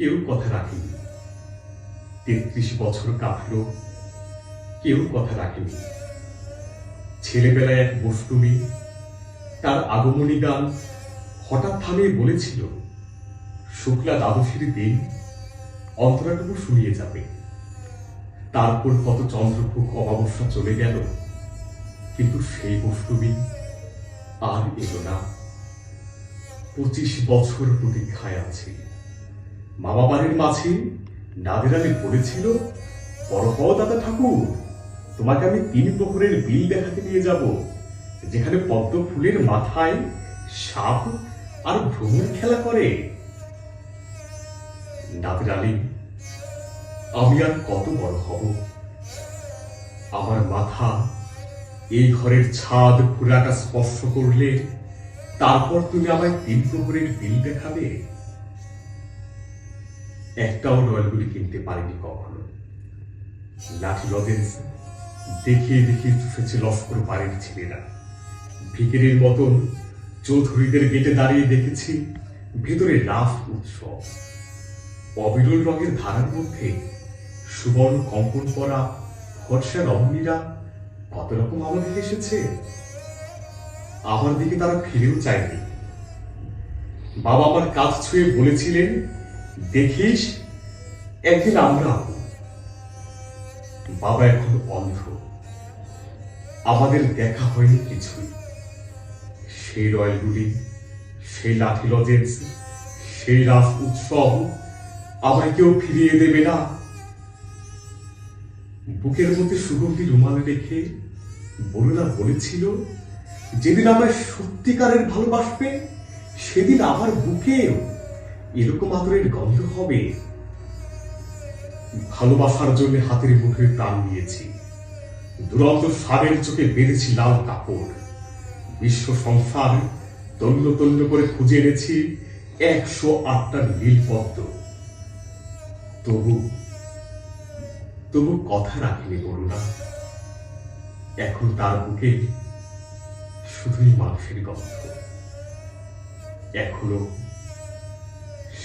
কেউ কথা রাখেনি। তেত্রিশ বছর কাটল কেউ কথা রাখেনি। ছেলেবেলায় এক বস্তুমি তার আগমনী গান হঠাৎ থামিয়ে বলেছিল, শুক্লা দ্বাদশীর দিন অন্তরাটুকু শুনিয়ে যাবে। তারপর কত চন্দ্রভোগ অমাবস্যা চলে গেল, কিন্তু সেই বস্তুমি আর এলো না। পঁচিশ বছর প্রতীক্ষায় আছে। মামা বাড়ির মাঝে নাদের আলী বলেছিল, বড় দাদা ঠাকুর, তোমাকে আমি তিন প্রহরের বিল দেখাতে নিয়ে যাব, যেখানে পদ্ম ফুলের মাথায় সাপ আর ভ্রমণ খেলা করে। নাদের আলী, আমি আর কত বড় হব? আমার মাথা এই ঘরের ছাদ পুরাটা স্পর্শ করলে তারপর তুমি আমায় তিন প্রহরের বিল দেখাবে? একটাও রয়্যালগুলি কিনতে পারিনি কখনো। লাঠি লজেন্স দেখিয়ে দেখিয়ে চুষেছে লস্কর বাড়ির ছেলেরা। ভিকিরির মতন চৌধুরীদের গেটে দাঁড়িয়ে দেখেছি ভেতরে রাস উৎসব। অবিরল রঙের ধারার মধ্যে সুবর্ণ কম্পন করা ফর্সা রমণীরা কত রকম আমাদের এসেছে? আমার দিকে তারা ফিরেও চায়নি। বাবা আমার কাজ ছুঁয়ে বলেছিলেন দেখিস, একদিন আমরা বাবা এখন অন্ধ। আমাদের দেখা হয়নি কিছুই। সেই রয়্যালগুলি সেই লাঠি লজেন্স, সেই রাস উৎসব আমায় কেউ ফিরিয়ে দেবে না। বুকের মধ্যে সুগন্ধি রুমাল রেখে বরুণা বলেছিল, যেদিন আমায় সত্যিকারের ভালোবাসবে, সেদিন আমার বুকেও এরকম আদরের গন্ধ হবে? ভালোবাসার জন্য হাতের মুঠোয় প্রাণ নিয়েছি। দুরন্ত সারের চোখে বেঁধেছি লাল কাপড়। বিশ্ব সংসার তল্য তল্য করে খুঁজে এনেছি একশো আটটা নীলপদ্ম। তবু তবু কথা রাখিনি করুণা এখন তার বুকে শুধুই মানুষের গন্ধ। এখনও